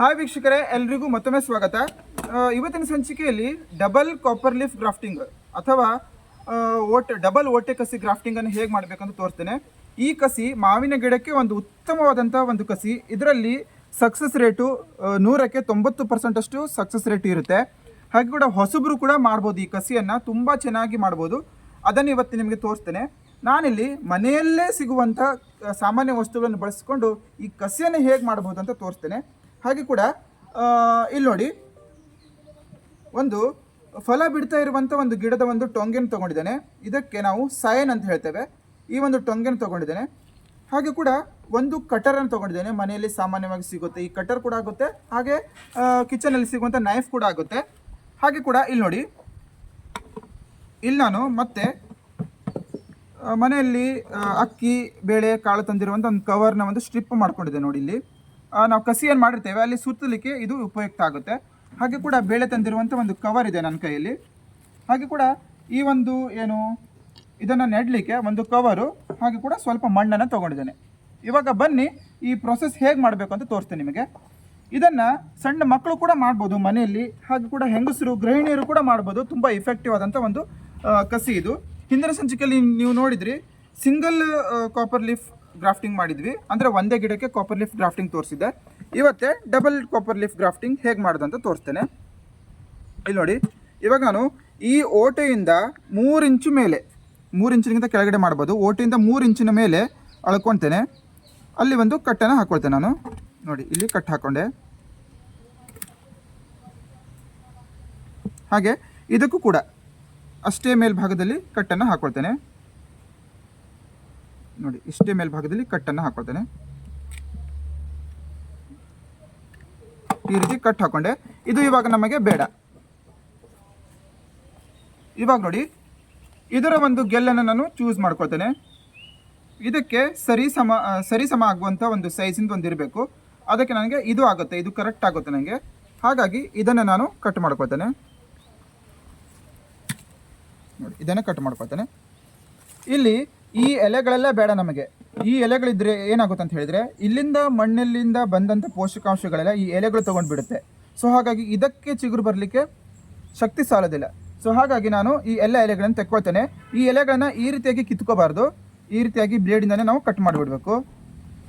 Hi ವೀಕ್ಷಕರೇ, ಎಲ್ರಿಗೂ ಮತ್ತೊಮ್ಮೆ ಸ್ವಾಗತ. ಇವತ್ತಿನ ಸಂಚಿಕೆಯಲ್ಲಿ ಡಬಲ್ ಕಾಪರ್ ಲೀಫ್ ಗ್ರಾಫ್ಟಿಂಗ್ ಅಥವಾ ಓಟೆ, ಡಬಲ್ ಓಟೆ ಕಸಿ ಗ್ರಾಫ್ಟಿಂಗ್ ಅನ್ನು ಹೇಗೆ ಮಾಡಬೇಕಂತ ತೋರಿಸ್ತೇನೆ. ಈ ಕಸಿ ಮಾವಿನ ಗಿಡಕ್ಕೆ ಒಂದು ಉತ್ತಮವಾದಂಥ ಒಂದು ಕಸಿ. ಇದರಲ್ಲಿ ಸಕ್ಸಸ್ ರೇಟು ನೂರಕ್ಕೆ ತೊಂಬತ್ತು ಪರ್ಸೆಂಟಷ್ಟು ಸಕ್ಸಸ್ ರೇಟ್ ಇರುತ್ತೆ. ಹಾಗೆ ಕೂಡ ಹೊಸಬ್ರು ಕೂಡ ಮಾಡ್ಬೋದು ಈ ಕಸಿಯನ್ನು, ತುಂಬ ಚೆನ್ನಾಗಿ ಮಾಡ್ಬೋದು. ಅದನ್ನು ಇವತ್ತು ನಿಮಗೆ ತೋರಿಸ್ತೇನೆ. ನಾನಿಲ್ಲಿ ಮನೆಯಲ್ಲೇ ಸಿಗುವಂಥ ಸಾಮಾನ್ಯ ವಸ್ತುಗಳನ್ನು ಬಳಸಿಕೊಂಡು ಈ ಕಸಿಯನ್ನು ಹೇಗೆ ಮಾಡ್ಬೋದು ಅಂತ ತೋರಿಸ್ತೇನೆ. ಹಾಗೆ ಕೂಡ ಇಲ್ಲಿ ನೋಡಿ. ಒಂದು ಫಲ ಬಿಡ್ತಾ ಇರುವಂಥ ಒಂದು ಗಿಡದ ಒಂದು ಟೊಂಗೆನ ತೊಗೊಂಡಿದ್ದೇನೆ. ಇದಕ್ಕೆ ನಾವು ಸಯನ್ ಅಂತ ಹೇಳ್ತೇವೆ. ಈ ಒಂದು ಟೊಂಗೆನ ತೊಗೊಂಡಿದ್ದೇನೆ. ಹಾಗೆ ಕೂಡ ಒಂದು ಕಟರನ್ನು ತೊಗೊಂಡಿದ್ದೇನೆ. ಮನೆಯಲ್ಲಿ ಸಾಮಾನ್ಯವಾಗಿ ಸಿಗುತ್ತೆ. ಈ ಕಟರ್ ಕೂಡ ಆಗುತ್ತೆ. ಹಾಗೆ ಕಿಚನಲ್ಲಿ ಸಿಗುವಂಥ ನೈಫ್ ಕೂಡ ಆಗುತ್ತೆ. ಹಾಗೆ ಕೂಡ ಇಲ್ಲಿ ನೋಡಿ. ಇಲ್ಲಿ ನಾನು ಮತ್ತೆ ಮನೆಯಲ್ಲಿ ಅಕ್ಕಿ, ಬೇಳೆ, ಕಾಳು ತಂದಿರುವಂಥ ಒಂದು ಕವರ್ನ ಒಂದು ಸ್ಟ್ರಿಪ್ ಮಾಡ್ಕೊಂಡಿದ್ದೆ ನೋಡಿ ಇಲ್ಲಿ. ನಾವು ಕಸಿಯನ್ನು ಮಾಡಿರ್ತೇವೆ, ಅಲ್ಲಿ ಸುತ್ತಲಿಕ್ಕೆ ಇದು ಉಪಯುಕ್ತ ಆಗುತ್ತೆ. ಹಾಗೆ ಕೂಡ ಬೇಳೆ ತಂದಿರುವಂಥ ಒಂದು ಕವರ್ ಇದೆ ನನ್ನ ಕೈಯಲ್ಲಿ. ಹಾಗೆ ಕೂಡ ಈ ಒಂದು ಏನು, ಇದನ್ನು ನೆಡಲಿಕ್ಕೆ ಒಂದು ಕವರು ಹಾಗೆ ಕೂಡ ಸ್ವಲ್ಪ ಮಣ್ಣನ್ನು ತೊಗೊಂಡಿದ್ದೇನೆ. ಇವಾಗ ಬನ್ನಿ, ಈ ಪ್ರೊಸೆಸ್ ಹೇಗೆ ಮಾಡಬೇಕು ಅಂತ ತೋರಿಸ್ತೇನೆ ನಿಮಗೆ. ಇದನ್ನು ಸಣ್ಣ ಮಕ್ಕಳು ಕೂಡ ಮಾಡ್ಬೋದು ಮನೆಯಲ್ಲಿ, ಹಾಗೆ ಕೂಡ ಹೆಂಗಸರು, ಗೃಹಿಣಿಯರು ಕೂಡ ಮಾಡ್ಬೋದು. ತುಂಬ ಇಫೆಕ್ಟಿವ್ ಆದಂಥ ಒಂದು ಕಸಿ ಇದು. ಹಿಂದಿನ ಸಂಚಿಕೆಯಲ್ಲಿ ನೀವು ನೋಡಿದ್ರಿ ಸಿಂಗಲ್ ಕಾಪರ್ ಲೀಫ್ ಗ್ರಾಫ್ಟಿಂಗ್ ಮಾಡಿದ್ವಿ. ಅಂದರೆ ಒಂದೇ ಗಿಡಕ್ಕೆ ಕಾಪರ್ ಲೀಫ್ ಗ್ರಾಫ್ಟಿಂಗ್ ತೋರಿಸಿದ್ದೆ. ಇವತ್ತೆ ಡಬಲ್ ಕಾಪರ್ ಲೀಫ್ ಗ್ರಾಫ್ಟಿಂಗ್ ಹೇಗೆ ಮಾಡೋದು ಅಂತ ತೋರಿಸ್ತೇನೆ. ಇಲ್ಲಿ ನೋಡಿ, ಇವಾಗ ನಾನು ಈ ಓಟೆಯಿಂದ ಮೂರು ಇಂಚು ಮೇಲೆ, ಮೂರು ಇಂಚಿನಿಂದ ಕೆಳಗಡೆ ಮಾಡ್ಬೋದು. ಓಟೆಯಿಂದ ಮೂರು ಇಂಚಿನ ಮೇಲೆ ಅಳ್ಕೊತೇನೆ ಅಲ್ಲಿ ಒಂದು ಕಟ್ಟನ್ನು ಹಾಕ್ಕೊಳ್ತೇನೆ ನಾನು. ನೋಡಿ, ಇಲ್ಲಿ ಕಟ್ ಹಾಕ್ಕೊಂಡೆ ಹಾಗೆ ಇದಕ್ಕೂ ಕೂಡ ಅಷ್ಟೇ ಮೇಲ್ಭಾಗದಲ್ಲಿ ಕಟ್ಟನ್ನು ಹಾಕ್ಕೊಳ್ತೇನೆ ನೋಡಿ, ಇಷ್ಟೇ ಮೇಲ್ಭಾಗದಲ್ಲಿ ಕಟ್ಟನ್ನು ಹಾಕೊಳ್ತೇನೆ. ಈ ರೀತಿ ಕಟ್ ಹಾಕೊಂಡೆ. ಇದು ಇವಾಗ ನಮಗೆ ಬೇಡ. ಇವಾಗ ನೋಡಿ, ಇದರ ಒಂದು ಗೆಲ್ಲನ್ನು ನಾನು ಚೂಸ್ ಮಾಡ್ಕೊಳ್ತೇನೆ. ಇದಕ್ಕೆ ಸರಿ ಸಮ ಸರಿ ಸಮ ಆಗುವಂಥ ಒಂದು ಸೈಜಿಂದ ಒಂದು ಇರಬೇಕು ಅದಕ್ಕೆ ನನಗೆ ಇದು ಆಗುತ್ತೆ, ಇದು ಕರೆಕ್ಟ್ ಆಗುತ್ತೆ ನನಗೆ. ಹಾಗಾಗಿ ಇದನ್ನು ನಾನು ಕಟ್ ಮಾಡ್ಕೊಳ್ತೇನೆ. ನೋಡಿ, ಇದನ್ನು ಕಟ್ ಮಾಡ್ಕೊಳ್ತೇನೆ. ಇಲ್ಲಿ ಈ ಎಲೆಗಳೆಲ್ಲ ಬೇಡ ನಮಗೆ. ಈ ಎಲೆಗಳಿದ್ರೆ ಏನಾಗುತ್ತೆ ಅಂತ ಹೇಳಿದ್ರೆ, ಇಲ್ಲಿಂದ ಮಣ್ಣಲ್ಲಿಂದ ಬಂದಂಥ ಪೋಷಕಾಂಶಗಳೆಲ್ಲ ಈ ಎಲೆಗಳು ತೊಗೊಂಡು ಬಿಡುತ್ತೆ ಸೊ ಹಾಗಾಗಿ ಇದಕ್ಕೆ ಚಿಗುರು ಬರಲಿಕ್ಕೆ ಶಕ್ತಿ ಸಾಲೋದಿಲ್ಲ. ಸೊ ಹಾಗಾಗಿ ನಾನು ಈ ಎಲ್ಲ ಎಲೆಗಳನ್ನು ತೆಕ್ಕೊಳ್ತೇನೆ. ಈ ಎಲೆಗಳನ್ನ ಈ ರೀತಿಯಾಗಿ ಕಿತ್ಕೋಬಾರ್ದು. ಈ ರೀತಿಯಾಗಿ ಬ್ಲೇಡಿಂದನೇ ನಾವು ಕಟ್ ಮಾಡಿಬಿಡ್ಬೇಕು.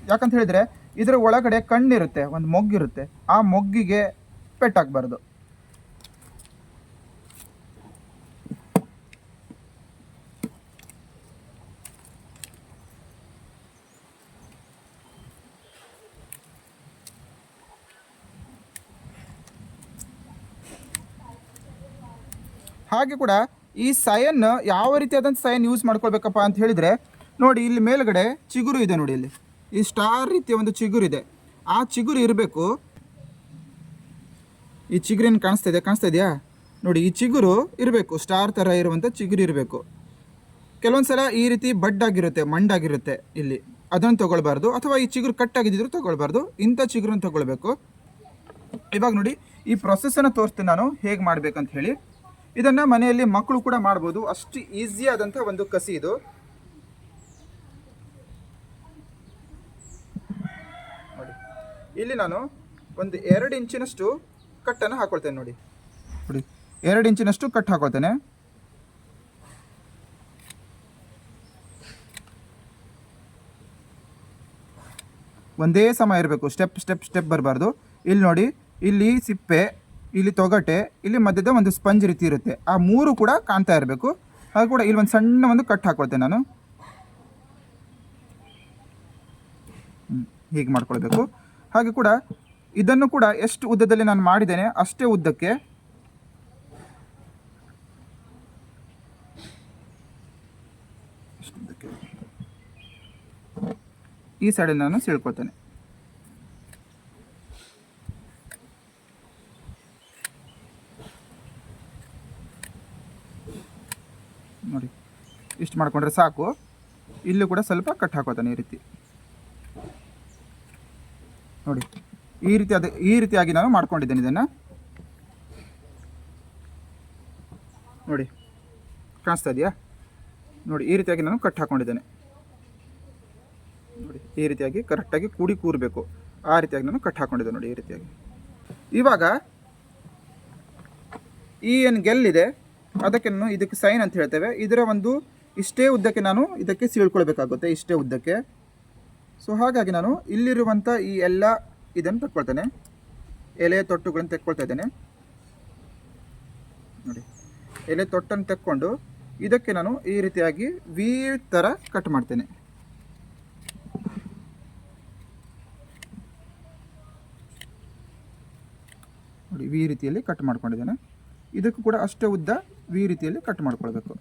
ಯಾಕಂತ ಹೇಳಿದ್ರೆ, ಇದರ ಒಳಗಡೆ ಕಣ್ಣಿರುತ್ತೆ, ಒಂದು ಮೊಗ್ಗಿರುತ್ತೆ. ಆ ಮೊಗ್ಗಿಗೆ ಪೆಟ್ಟಾಗಬಾರ್ದು. ಹಾಗೆ ಕೂಡ ಈ ಸೈನ್ ಯಾವ ರೀತಿಯಾದಂಥ ಸೈನ್ ಯೂಸ್ ಮಾಡ್ಕೊಳ್ಬೇಕಪ್ಪ ಅಂತ ಹೇಳಿದರೆ, ನೋಡಿ ಇಲ್ಲಿ ಮೇಲ್ಗಡೆ ಚಿಗುರು ಇದೆ ನೋಡಿ ಇಲ್ಲಿ. ಈ ಸ್ಟಾರ್ ರೀತಿಯ ಒಂದು ಚಿಗುರು ಇದೆ. ಆ ಚಿಗುರು ಇರಬೇಕು. ಈ ಚಿಗುರೇನು ಕಾಣಿಸ್ತಾ ಇದೆ, ಕಾಣಿಸ್ತಾ ಇದೆಯಾ? ನೋಡಿ, ಈ ಚಿಗುರು ಇರಬೇಕು. ಸ್ಟಾರ್ ಥರ ಇರುವಂಥ ಚಿಗುರು ಇರಬೇಕು. ಕೆಲವೊಂದು ಸಲ ಈ ರೀತಿ ಬಡ್ಡಾಗಿರುತ್ತೆ, ಮಂಡಾಗಿರುತ್ತೆ ಇಲ್ಲಿ. ಅದನ್ನು ತೊಗೊಳ್ಬಾರ್ದು. ಅಥವಾ ಈ ಚಿಗುರು ಕಟ್ ತೊಗೊಳ್ಬಾರ್ದು ತಗೊಳ್ಬಾರ್ದು. ಇಂಥ ಚಿಗುರನ್ನು ತೊಗೊಳ್ಬೇಕು. ಇವಾಗ ನೋಡಿ, ಈ ಪ್ರೊಸೆಸನ್ನು ತೋರಿಸ್ತೀನಿ ನಾನು. ಹೇಗೆ ಮಾಡಬೇಕಂತ ಹೇಳಿ. ಇದನ್ನು ಮನೆಯಲ್ಲಿ ಮಕ್ಕಳು ಕೂಡ ಮಾಡ್ಬೋದು. ಅಷ್ಟು ಈಸಿ ಆದಂಥ ಒಂದು ಕಸಿ ಇದು. ನೋಡಿ. ಇಲ್ಲಿ ನಾನು ಒಂದು ಎರಡು ಇಂಚಿನಷ್ಟು ಕಟ್ಟನ್ನು ಹಾಕೊಳ್ತೇನೆ ನೋಡಿ. ನೋಡಿ. ಎರಡು ಇಂಚಿನಷ್ಟು ಕಟ್ ಹಾಕೊಳ್ತೇನೆ. ಒಂದೇ ಸಮ ಇರಬೇಕು. ಸ್ಟೆಪ್ ಸ್ಟೆಪ್ ಸ್ಟೆಪ್ ಬರಬಾರ್ದು. ಇಲ್ಲಿ ನೋಡಿ. ಇಲ್ಲಿ ಸಿಪ್ಪೆ. ಇಲ್ಲಿ ತೊಗಟೆ, ಇಲ್ಲಿ ಮಧ್ಯದ ಒಂದು ಸ್ಪಂಜ್ ರೀತಿ ಇರುತ್ತೆ. ಆ ಮೂರು ಕೂಡ ಕಾಣ್ತಾ ಇರಬೇಕು. ಹಾಗೆ ಕೂಡ ಇಲ್ಲಿ ಒಂದು ಸಣ್ಣ ಒಂದು ಕಟ್ ಹಾಕೊಳ್ತೇನೆ ನಾನು. ಹೀಗೆ ಮಾಡ್ಕೊಳ್ಬೇಕು. ಹಾಗೆ ಕೂಡ ಇದನ್ನು ಕೂಡ ಎಷ್ಟು ಉದ್ದದಲ್ಲಿ ನಾನು ಮಾಡಿದ್ದೇನೆ, ಅಷ್ಟೇ ಉದ್ದಕ್ಕೆ ಈ ಸೈಡಲ್ಲಿ ನಾನು ಸೀಳ್ಕೊಳ್ತೇನೆ ನೋಡಿ ಇಷ್ಟು ಮಾಡಿಕೊಂಡ್ರೆ ಸಾಕು. ಇಲ್ಲೂ ಕೂಡ ಸ್ವಲ್ಪ ಕಟ್ ಹಾಕೋತಾನೆ ಈ ರೀತಿ. ನೋಡಿ, ಈ ರೀತಿ ಅದು, ಈ ರೀತಿಯಾಗಿ ನಾನು ಮಾಡ್ಕೊಂಡಿದ್ದೇನೆ ಇದನ್ನು. ನೋಡಿ, ಕಾಣಿಸ್ತಾ ಇದೆಯಾ? ನೋಡಿ, ಈ ರೀತಿಯಾಗಿ ನಾನು ಕಟ್ ಹಾಕೊಂಡಿದ್ದೇನೆ. ನೋಡಿ, ಈ ರೀತಿಯಾಗಿ ಕರೆಕ್ಟಾಗಿ ಕೂಡಿ ಕೂರಬೇಕು. ಆ ರೀತಿಯಾಗಿ ನಾನು ಕಟ್ ಹಾಕೊಂಡಿದ್ದೆ ನೋಡಿ, ಈ ರೀತಿಯಾಗಿ. ಇವಾಗ ಈ ಏನು ಗೆಲ್ಲಿದೆ. ಅದಕ್ಕೆ ಇದಕ್ಕೆ ಸೈನ್ ಅಂತ ಹೇಳ್ತೇವೆ. ಇದರ ಒಂದು ಇಷ್ಟೇ ಉದ್ದಕ್ಕೆ ನಾನು ಇದಕ್ಕೆ ಸೀಳ್ಕೊಳ್ಬೇಕಾಗುತ್ತೆ, ಇಷ್ಟೇ ಉದ್ದಕ್ಕೆ. ಸೊ ಹಾಗಾಗಿ ನಾನು ಇಲ್ಲಿರುವಂಥ ಈ ಎಲ್ಲ ಇದನ್ನು ತಕ್ಕೊಳ್ತೇನೆ. ಎಲೆ ತೊಟ್ಟುಗಳನ್ನು ತೆಕ್ಕೊಳ್ತಾ ಇದ್ದೇನೆ. ನೋಡಿ, ಎಲೆ ತೊಟ್ಟನ್ನು ತೆಕ್ಕೊಂಡು ಇದಕ್ಕೆ ನಾನು ಈ ರೀತಿಯಾಗಿ ವಿ ಥರ ಕಟ್ ಮಾಡ್ತೇನೆ. ನೋಡಿ, ವಿ ರೀತಿಯಲ್ಲಿ ಕಟ್ ಮಾಡ್ಕೊಂಡಿದ್ದೇನೆ. ಇದಕ್ಕೂ ಕೂಡ ಅಷ್ಟೇ ಉದ್ದ ವಿ ರೀತಿಯಲ್ಲಿ ಕಟ್ ಮಾಡ್ಕೊಳ್ಬೇಕು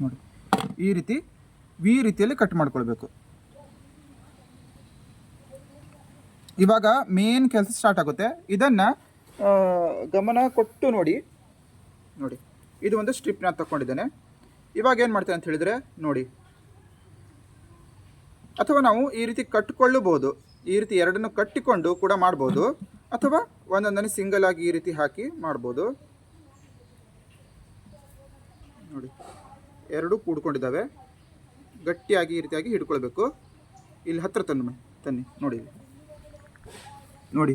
ನೋಡಿ ಈ ರೀತಿ ವಿ ರೀತಿಯಲ್ಲಿ ಕಟ್ ಮಾಡ್ಕೊಳ್ಬೇಕು. ಇವಾಗ ಮೇನ್ ಕೆಲಸ ಸ್ಟಾರ್ಟ್ ಆಗುತ್ತೆ. ಇದನ್ನು ಗಮನ ಕೊಟ್ಟು ನೋಡಿ. ನೋಡಿ, ಇದು ಒಂದು ಸ್ಟ್ರಿಪ್ನ ತಗೊಂಡಿದ್ದೇನೆ ಇವಾಗ ಏನು ಮಾಡ್ತೇನೆ ಅಂತ ಹೇಳಿದರೆ, ನೋಡಿ. ಅಥವಾ ನಾವು ಈ ರೀತಿ ಕಟ್ಕೊಳ್ಳಬಹುದು ಈ ರೀತಿ ಎರಡನ್ನು ಕಟ್ಟಿಕೊಂಡು ಕೂಡ ಮಾಡ್ಬೋದು. ಅಥವಾ ಒಂದೊಂದನ್ನು ಸಿಂಗಲ್ ಆಗಿ ಈ ರೀತಿ ಹಾಕಿ ಮಾಡ್ಬೋದು ನೋಡಿ ಎರಡೂ ಕೂಡ್ಕೊಂಡಿದ್ದಾವೆ. ಗಟ್ಟಿಯಾಗಿ ಈ ರೀತಿಯಾಗಿ ಹಿಡ್ಕೊಳ್ಬೇಕು. ಇಲ್ಲಿ ಹತ್ರ ತನ್ನ ತನ್ನಿ, ನೋಡಿ ನೋಡಿ.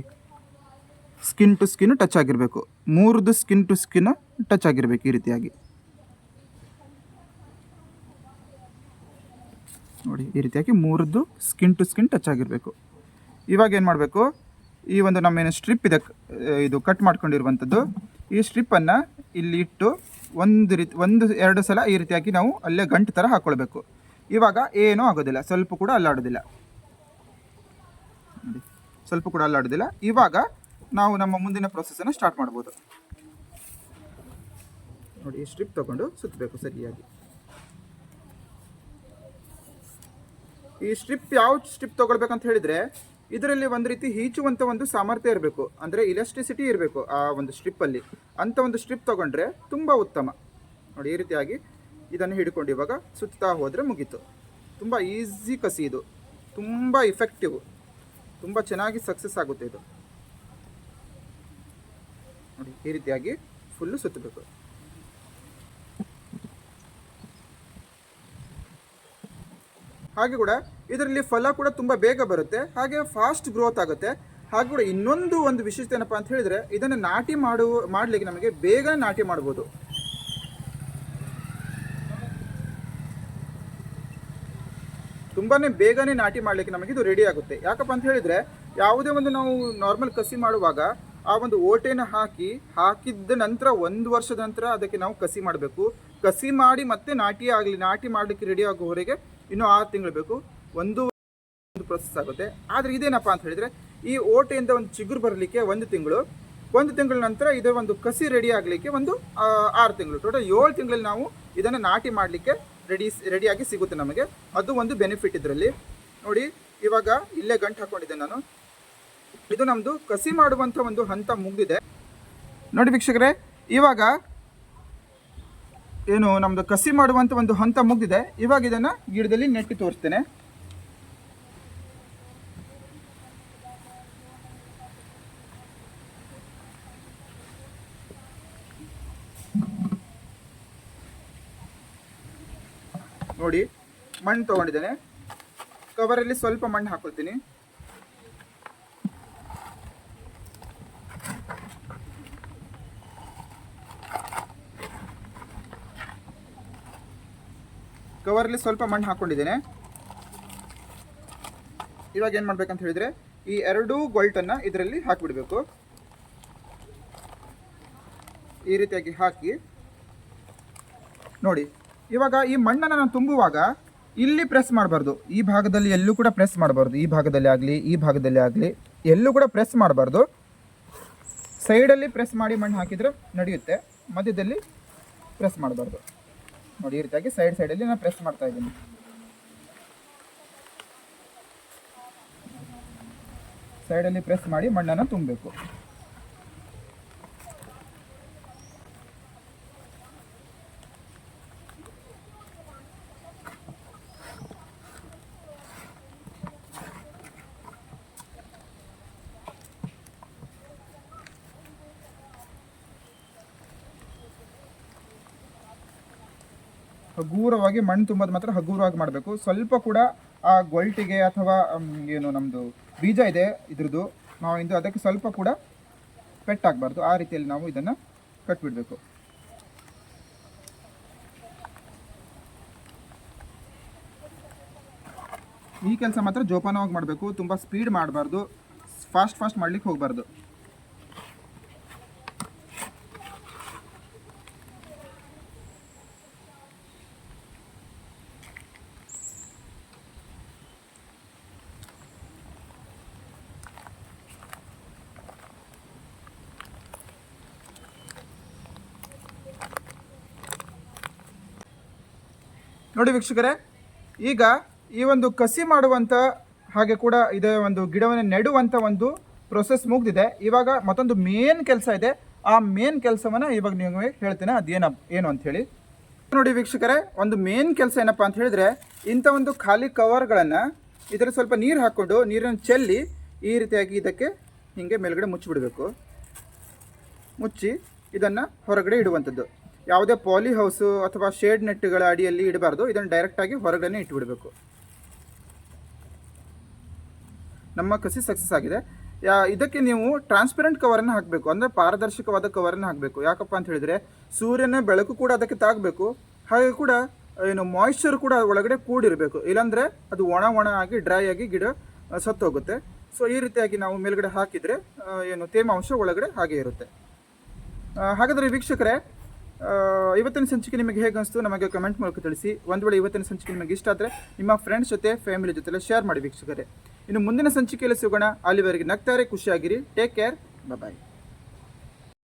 ಸ್ಕಿನ್ ಟು ಸ್ಕಿನ್ ಟಚ್ ಆಗಿರಬೇಕು. ಮೂರದು ಸ್ಕಿನ್ ಟು ಸ್ಕಿನ್ ಟಚ್ ಆಗಿರಬೇಕು ಈ ರೀತಿಯಾಗಿ. ನೋಡಿ, ಈ ರೀತಿಯಾಗಿ ಮೂರದ್ದು ಸ್ಕಿನ್ ಟು ಸ್ಕಿನ್ ಟಚ್ ಆಗಿರಬೇಕು. ಇವಾಗ ಏನು ಮಾಡಬೇಕು? ಈ ಒಂದು ನಮ್ಮೇನು ಸ್ಟ್ರಿಪ್ ಇದೆ, ಇದು ಕಟ್ ಮಾಡ್ಕೊಂಡಿರುವಂಥದ್ದು. ಈ ಸ್ಟ್ರಿಪ್ಪನ್ನು ಇಲ್ಲಿ ಇಟ್ಟು ಒಂದು ರೀತಿ, ಒಂದು, ಎರಡು ಸಲ ಈ ರೀತಿಯಾಗಿ ನಾವು ಅಲ್ಲೇ ಗಂಟು ಥರ ಹಾಕ್ಕೊಳ್ಬೇಕು ಇವಾಗ ಏನೂ ಆಗೋದಿಲ್ಲ. ಸ್ವಲ್ಪ ಕೂಡ ಅಲ್ಲಾಡೋದಿಲ್ಲ. ಸ್ವಲ್ಪ ಕೂಡ ಅಲ್ಲಾಡೋದಿಲ್ಲ. ಇವಾಗ ನಾವು ನಮ್ಮ ಮುಂದಿನ ಪ್ರೊಸೆಸನ್ನು ಸ್ಟಾರ್ಟ್ ಮಾಡ್ಬೋದು. ನೋಡಿ ಸ್ಟ್ರಿಪ್ ತಗೊಂಡು ಸುತ್ತಬೇಕು ಸರಿಯಾಗಿ. ಈ ಸ್ಟ್ರಿಪ್ ಯಾವ ಸ್ಟ್ರಿಪ್ ತೊಗೊಳ್ಬೇಕಂತ ಹೇಳಿದ್ರೆ ಇದರಲ್ಲಿ ಒಂದು ರೀತಿ ಈಚುವಂಥ ಒಂದು ಸಾಮರ್ಥ್ಯ ಇರಬೇಕು. ಅಂದರೆ ಇಲೆಕ್ಟ್ರಿಸಿಟಿ ಇರಬೇಕು ಆ ಒಂದು ಸ್ಟ್ರಿಪ್ಪಲ್ಲಿ ಅಂಥ ಒಂದು ಸ್ಟ್ರಿಪ್ ತೊಗೊಂಡ್ರೆ ತುಂಬ ಉತ್ತಮ. ನೋಡಿ, ಈ ರೀತಿಯಾಗಿ ಇದನ್ನು ಹಿಡ್ಕೊಂಡು ಇವಾಗ ಸುತ್ತಾ ಹೋದರೆ ಮುಗೀತು. ತುಂಬ ಈಸಿ ಕಸಿ ಇದು. ತುಂಬ ಇಫೆಕ್ಟಿವ್ ತುಂಬ ಚೆನ್ನಾಗಿ ಸಕ್ಸಸ್ ಆಗುತ್ತೆ ಇದು. ನೋಡಿ, ಈ ರೀತಿಯಾಗಿ ಫುಲ್ಲು ಸುತ್ತಬೇಕು. ಹಾಗೆ ಕೂಡ ಇದರಲ್ಲಿ ಫಲ ಕೂಡ ತುಂಬ ಬೇಗ ಬರುತ್ತೆ, ಹಾಗೆ ಫಾಸ್ಟ್ ಗ್ರೋತ್ ಆಗುತ್ತೆ. ಹಾಗೆ ಕೂಡ ಇನ್ನೊಂದು ಒಂದು ವಿಶೇಷತೆ ಏನಪ್ಪ ಅಂತ ಹೇಳಿದ್ರೆ, ಇದನ್ನು ನಾಟಿ ಮಾಡುವ, ಮಾಡಲಿಕ್ಕೆ ನಮಗೆ ಬೇಗ ನಾಟಿ ಮಾಡ್ಬೋದು. ತುಂಬಾನೇ ಬೇಗನೆ ನಾಟಿ ಮಾಡಲಿಕ್ಕೆ ನಮಗೆ ಇದು ರೆಡಿ ಆಗುತ್ತೆ. ಯಾಕಪ್ಪ ಅಂತ ಹೇಳಿದ್ರೆ, ಯಾವುದೇ ಒಂದು ನಾವು ನಾರ್ಮಲ್ ಕಸಿ ಮಾಡುವಾಗ ಆ ಒಂದು ಓಟೆನ ಹಾಕಿ ಹಾಕಿದ ನಂತರ ಒಂದು ವರ್ಷದ ನಂತರ ಅದಕ್ಕೆ ನಾವು ಕಸಿ ಮಾಡಬೇಕು. ಕಸಿ ಮಾಡಿ ಮತ್ತೆ ನಾಟಿ ಆಗಲಿ, ನಾಟಿ ಮಾಡಲಿಕ್ಕೆ ರೆಡಿ ಆಗುವವರೆಗೆ ಇನ್ನೂ ಆರು ತಿಂಗಳು ಬೇಕು. ಒಂದು ಒಂದು ಪ್ರೊಸೆಸ್ ಆಗುತ್ತೆ. ಆದರೆ ಇದೇನಪ್ಪ ಅಂತ ಹೇಳಿದರೆ, ಈ ಓಟೆಯಿಂದ ಒಂದು ಚಿಗುರು ಬರಲಿಕ್ಕೆ ಒಂದು ತಿಂಗಳು, ಒಂದು ತಿಂಗಳ ನಂತರ ಇದರ ಒಂದು ಕಸಿ ರೆಡಿ ಆಗಲಿಕ್ಕೆ ಒಂದು ಆರು ತಿಂಗಳು. ಟೋಟಲ್ ಏಳು ತಿಂಗಳಲ್ಲಿ ನಾವು ಇದನ್ನು ನಾಟಿ ಮಾಡಲಿಕ್ಕೆ ರೆಡಿ ರೆಡಿಯಾಗಿ ಸಿಗುತ್ತೆ ನಮಗೆ. ಅದು ಒಂದು ಬೆನಿಫಿಟ್ ಇದರಲ್ಲಿ. ನೋಡಿ, ಇವಾಗ ಇಲ್ಲೇ ಗಂಟು ಹಾಕೊಂಡಿದ್ದೆ ನಾನು. ಇದು ನಮ್ಮದು ಕಸಿ ಮಾಡುವಂಥ ಒಂದು ಹಂತ ಮುಗಿದಿದೆ. ನೋಡಿ ವೀಕ್ಷಕರೇ, ಇವಾಗ ಏನು ನಮ್ಮದು ಕಸಿ ಮಾಡುವಂಥ ಒಂದು ಹಂತ ಮುಗಿದಿದೆ. ಇವಾಗ ಇದನ್ನು ಗಿಡದಲ್ಲಿ ನೆಟ್ಟು ತೋರಿಸ್ತೇನೆ. ನೋಡಿ, ಮಣ್ಣು ತೊಗೊಂಡಿದ್ದೇನೆ. ಕವರಲ್ಲಿ ಸ್ವಲ್ಪ ಮಣ್ಣು ಹಾಕೊಳ್ತೀನಿ. ಕವರಲ್ಲಿ ಸ್ವಲ್ಪ ಮಣ್ಣು ಹಾಕ್ಕೊಂಡಿದ್ದೇನೆ ಇವಾಗ ಏನು ಮಾಡ್ಬೇಕಂತ ಹೇಳಿದರೆ, ಈ ಎರಡೂ ಗೊಲ್ಟನ್ನು ಇದರಲ್ಲಿ ಹಾಕಿಬಿಡಬೇಕು. ಈ ರೀತಿಯಾಗಿ ಹಾಕಿ. ನೋಡಿ, ಇವಾಗ ಈ ಮಣ್ಣನ್ನು ನಾನು ತುಂಬುವಾಗ ಇಲ್ಲಿ ಪ್ರೆಸ್ ಮಾಡಬಾರ್ದು. ಈ ಭಾಗದಲ್ಲಿ ಎಲ್ಲೂ ಕೂಡ ಪ್ರೆಸ್ ಮಾಡಬಾರ್ದು. ಈ ಭಾಗದಲ್ಲಿ ಆಗಲಿ, ಈ ಭಾಗದಲ್ಲಿ ಆಗಲಿ, ಎಲ್ಲೂ ಕೂಡ ಪ್ರೆಸ್ ಮಾಡಬಾರ್ದು. ಸೈಡಲ್ಲಿ ಪ್ರೆಸ್ ಮಾಡಿ ಮಣ್ಣು ಹಾಕಿದರೆ ನಡೆಯುತ್ತೆ. ಮಧ್ಯದಲ್ಲಿ ಪ್ರೆಸ್ ಮಾಡಬಾರ್ದು. ನೋಡಿ ಈ ರೀತಿಯಾಗಿ ಸೈಡ್ ಸೈಡಲ್ಲಿ ನಾನು ಪ್ರೆಸ್ ಮಾಡ್ತಾ ಇದ್ದೀನಿ. ಸೈಡಲ್ಲಿ ಪ್ರೆಸ್ ಮಾಡಿ ಮಣ್ಣನ್ನು ತುಂಬಬೇಕು. ಹಗೂರವಾಗಿ ಮಣ್ಣು ತುಂಬೋದು ಮಾತ್ರ ಹಗೂರವಾಗಿ ಮಾಡಬೇಕು. ಸ್ವಲ್ಪ ಕೂಡ ಆ ಗೊಲ್ಟಿಗೆ ಅಥವಾ ಏನು ನಮ್ಮದು ಬೀಜ ಇದೆ ಇದ್ರದ್ದು, ನಾವು ಇಂದು ಅದಕ್ಕೆ ಸ್ವಲ್ಪ ಕೂಡ ಪೆಟ್ಟಾಗಬಾರ್ದು. ಆ ರೀತಿಯಲ್ಲಿ ನಾವು ಇದನ್ನು ಕಟ್ಬಿಡಬೇಕು. ಈ ಕೆಲಸ ಮಾತ್ರ ಜೋಪಾನವಾಗಿ ಮಾಡಬೇಕು. ತುಂಬ ಸ್ಪೀಡ್ ಮಾಡಬಾರ್ದು. ಫಾಸ್ಟ್ ಫಾಸ್ಟ್ ಮಾಡ್ಲಿಕ್ಕೆ ಹೋಗಬಾರ್ದು. ನೋಡಿ ವೀಕ್ಷಕರೇ, ಈಗ ಈ ಒಂದು ಕಸಿ ಮಾಡುವಂಥ ಹಾಗೆ ಕೂಡ ಇದೇ ಒಂದು ಗಿಡವನ್ನು ನೆಡುವಂಥ ಒಂದು ಪ್ರೊಸೆಸ್ ಮುಗಿದಿದೆ. ಇವಾಗ ಮತ್ತೊಂದು ಮೇನ್ ಕೆಲಸ ಇದೆ. ಆ ಮೇನ್ ಕೆಲಸವನ್ನು ಇವಾಗ ನಿಮಗೆ ಹೇಳ್ತೇನೆ ಅದೇನ ಏನು ಅಂತ ಹೇಳಿ. ನೋಡಿ ವೀಕ್ಷಕರೇ, ಒಂದು ಮೇನ್ ಕೆಲಸ ಏನಪ್ಪ ಅಂತ ಹೇಳಿದ್ರೆ, ಇಂಥ ಒಂದು ಖಾಲಿ ಕವರ್ಗಳನ್ನು ಇದರ ಸ್ವಲ್ಪ ನೀರು ಹಾಕ್ಕೊಂಡು ನೀರನ್ನು ಚೆಲ್ಲಿ ಈ ರೀತಿಯಾಗಿ ಇದಕ್ಕೆ ಹಿಂಗೆ ಮೇಲ್ಗಡೆ ಮುಚ್ಚಿಬಿಡಬೇಕು. ಮುಚ್ಚಿ ಇದನ್ನು ಹೊರಗಡೆ ಇಡುವಂಥದ್ದು ಯಾವುದೇ ಪಾಲಿ ಹೌಸು ಅಥವಾ ಶೇಡ್ ನೆಟ್ಗಳ ಅಡಿಯಲ್ಲಿ ಇಡಬಾರ್ದು. ಇದನ್ನು ಡೈರೆಕ್ಟಾಗಿ ಹೊರಗಡೆ ಇಟ್ಟುಬಿಡಬೇಕು ನಮ್ಮ ಕಸಿ ಸಕ್ಸಸ್ ಆಗಿದೆ. ಯಾ, ಇದಕ್ಕೆ ನೀವು ಟ್ರಾನ್ಸ್ಪರೆಂಟ್ ಕವರನ್ನು ಹಾಕಬೇಕು. ಅಂದರೆ ಪಾರದರ್ಶಕವಾದ ಕವರನ್ನು ಹಾಕಬೇಕು. ಯಾಕಪ್ಪ ಅಂತ ಹೇಳಿದ್ರೆ, ಸೂರ್ಯನ ಬೆಳಕು ಕೂಡ ಅದಕ್ಕೆ ತಾಗಬೇಕು ಹಾಗೆ ಕೂಡ, ಏನು ಮಾಯಿಶ್ಚರ್ ಕೂಡ ಒಳಗಡೆ ಕೂಡಿರಬೇಕು. ಇಲ್ಲಾಂದರೆ ಅದು ಒಣ ಒಣ ಆಗಿ ಡ್ರೈ ಆಗಿ ಗಿಡ ಸತ್ತೋಗುತ್ತೆ. ಸೊ ಈ ರೀತಿಯಾಗಿ ನಾವು ಮೇಲ್ಗಡೆ ಹಾಕಿದರೆ ಏನು ತೇಮಾಂಶ ಒಳಗಡೆ ಹಾಗೆ ಇರುತ್ತೆ. ಹಾಗಾದರೆ ವೀಕ್ಷಕರೇ ಇವತ್ತಿನ ಸಂಚಿಕೆ ನಿಮಗೆ ಹೇಗೆ ಅನಿಸ್ತು ನಮಗೆ ಕಮೆಂಟ್ ಮೂಲಕ ತಿಳಿಸಿ. ಒಂದು ವೇಳೆ ಇವತ್ತಿನ ಸಂಚಿಕೆ ನಿಮಗೆ ಇಷ್ಟ ಆದರೆ ನಿಮ್ಮ ಫ್ರೆಂಡ್ಸ್ ಜೊತೆ ಫ್ಯಾಮಿಲಿ ಜೊತೆ ಶೇರ್ ಮಾಡಿ ವೀಕ್ಷಕರೇ. ಇನ್ನು ಮುಂದಿನ ಸಂಚಿಕೆಯಲ್ಲಿ ಸಿಗೋಣ. ಅಲ್ಲಿವರೆಗೆ ನಗ್ತಾರೆ, ಖುಷಿಯಾಗಿರಿ. Take care bye